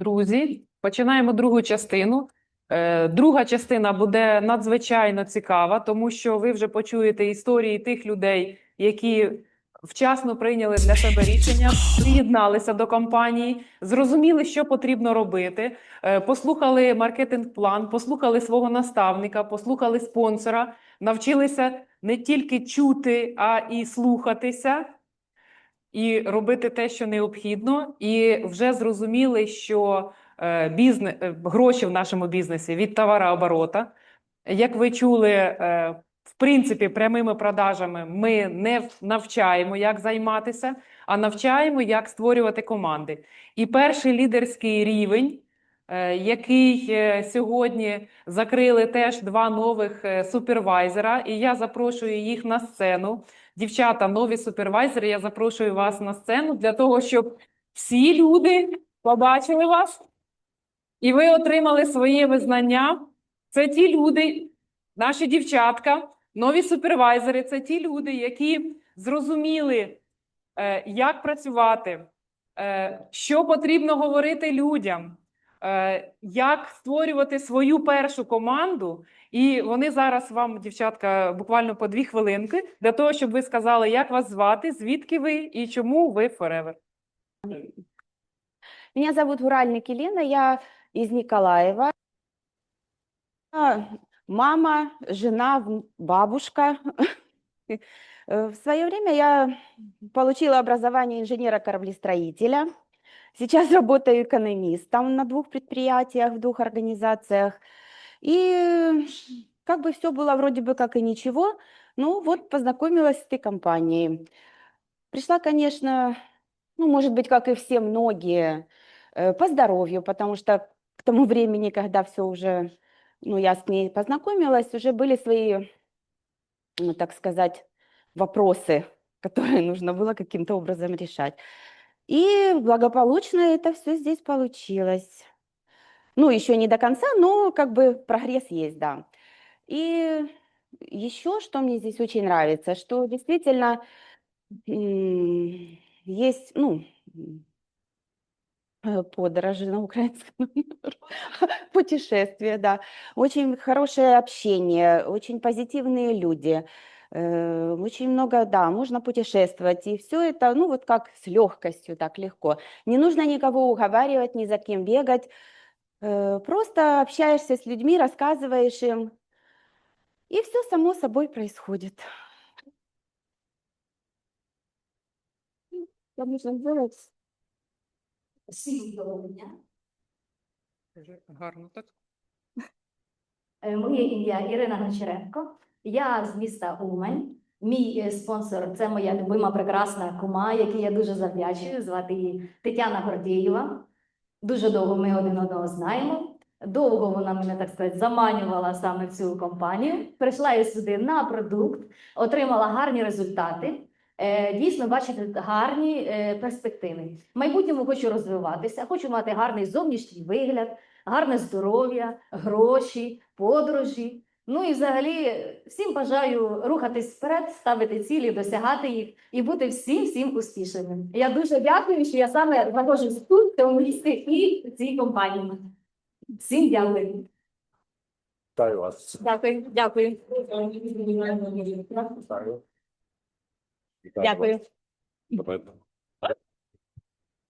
Друзі, починаємо другу частину. Е, Друга частина буде надзвичайно цікава, тому що ви вже почуєте історії тих людей, які вчасно прийняли для себе рішення, приєдналися до компанії, зрозуміли, що потрібно робити, е, послухали маркетинг-план, послухали свого наставника, послухали спонсора, навчилися не тільки чути, а і слухатися і робити те, що необхідно, і вже зрозуміли, що е, бізнес, гроші в нашому бізнесі від товарооборота. Як ви чули, е, в принципі, прямими продажами ми не навчаємо, як займатися, а навчаємо, як створювати команди. І перший лідерський рівень, е, який е, сьогодні закрили теж два нових е, супервайзера, і я запрошую їх на сцену. Дівчата, нові супервайзери, я запрошую вас на сцену для того, щоб всі люди побачили вас і ви отримали своє визнання. Це ті люди, наші дівчатка, нові супервайзери, це ті люди, які зрозуміли, е, як працювати, е, що потрібно говорити людям, е, як створювати свою першу команду. І вони зараз вам, дівчатка, буквально по дві хвилинки для того, щоб ви сказали, як вас звати, звідки ви і чому ви Forever. Меня зовут Гуральник Елена, я из Николаева. Мама, жена, бабушка. В свое время я получила образование инженера-кораблестроителя. Сейчас работаю экономистом на двух предприятиях, в двух организациях. И как бы все было вроде бы как и ничего. Ну вот познакомилась с этой компанией. Пришла, конечно, ну, может быть, как и все многие, э, по здоровью, потому что к тому времени, когда все уже, ну, я с ней познакомилась, уже были свои, ну, так сказать, вопросы, которые нужно было каким-то образом решать. И благополучно это все здесь получилось. Ну, еще не до конца, но как бы прогресс есть, да. И еще, что мне здесь очень нравится, что действительно есть, ну, э, подорожи на украинском, путешествия, да, очень хорошее общение, очень позитивные люди, очень много, да, можно путешествовать, и все это, ну, вот как с легкостью, так легко. Не нужно никого уговаривать, ни за кем бегать, э, просто общаешься с людьми, рассказываешь им, и все само собой происходит. Что нужно сделать? Всім доброго дня. Гарно так. Е, Моє ім'я Ірина Гончаренко. Я з міста Умань. Мій е, спонсор це моя любима прекрасна кума, якій я дуже завдячую. Звати її Тетяна Гордієва. Дуже довго ми один одного знаємо. Довго вона мене, так сказати, заманювала саме в цю компанію. Прийшла я сюди на продукт, отримала гарні результати. Е, Дійсно, бачите, гарні е, перспективи. В майбутньому хочу розвиватися, хочу мати гарний зовнішній вигляд, гарне здоров'я, гроші, подорожі. Ну і взагалі всім бажаю рухатись вперед, ставити цілі, досягати їх і бути всім всім успішними. Я дуже дякую, що я саме знаходжусь тут, в цьому місці і в цій компанії. Всім дякую. Вітаю вас. Дякую, дякую. Дякую. Давайте.